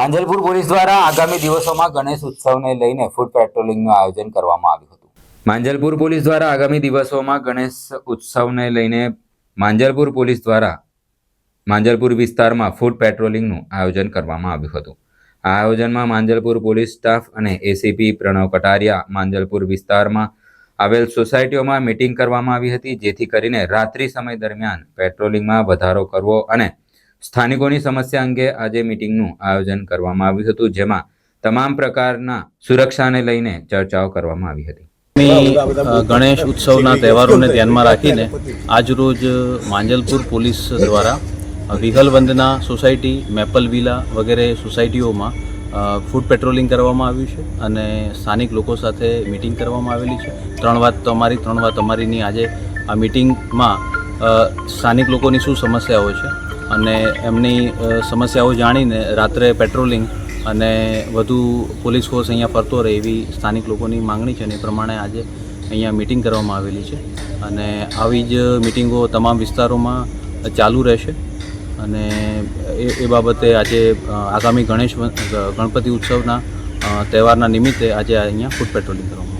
Manjalpur police દ્વારા આગામી દિવસોમાં ગણેશ ઉત્સવને લઈને ફૂડ પેટ્રોલિંગનું આયોજન કરવામાં આવ્યું હતું. માંજલપુર પોલીસ દ્વારા આગામી દિવસોમાં ગણેશ ઉત્સવને લઈને માંજલપુર પોલીસ દ્વારા માંજલપુર વિસ્તારમાં ફૂડ પેટ્રોલિંગનું આયોજન કરવામાં આવ્યું હતું. આ આયોજનમાં માંજલપુર પોલીસ સ્ટાફ અને એસીપી પ્રણવ કટારિયા માંજલપુર વિસ્તારમાં આવેલ સોસાયટીઓમાં મિટિંગ કરવામાં આવી હતી, જેથી કરીને રાત્રિ સમય દરમિયાન પેટ્રોલિંગમાં વધારો કરવો અને સ્થાનિકોની સમસ્યા અંગે આજે મિટિંગનું આયોજન કરવામાં આવ્યું હતું જેમાં તમામ પ્રકારના સુરક્ષાને લઈને ચર્ચાઓ કરવામાં આવી હતી. ગણેશ ઉત્સવના તહેવારોને ધ્યાનમાં રાખીને આજરોજ માંજલપુર પોલીસ દ્વારા Vihal Vandana society Maple Villa વગેરે સોસાયટીઓમાં ફૂડ પેટ્રોલિંગ કરવામાં આવ્યું છે અને સ્થાનિક લોકો સાથે મિટિંગ કરવામાં આવેલી છે. ત્રણ વાત તમારી ત્રણ વાત અમારીની આજે આ મિટિંગમાં સ્થાનિક લોકોની શું સમસ્યાઓ છે અને એમની સમસ્યાઓ જાણીને રાત્રે પેટ્રોલિંગ અને વધુ પોલીસ ફોર્સ અહીંયા ફરતો રહે એવી સ્થાનિક લોકોની માંગણી છે અને એ પ્રમાણે આજે અહીંયા મિટિંગ કરવામાં આવેલી છે અને આવી જ મિટિંગો તમામ વિસ્તારોમાં ચાલુ રહેશે અને એ એ બાબતે આજે આગામી ગણેશ ગણપતિ ઉત્સવના તહેવારના નિમિત્તે આજે અહીંયા ફૂડ પેટ્રોલિંગ કરવામાં.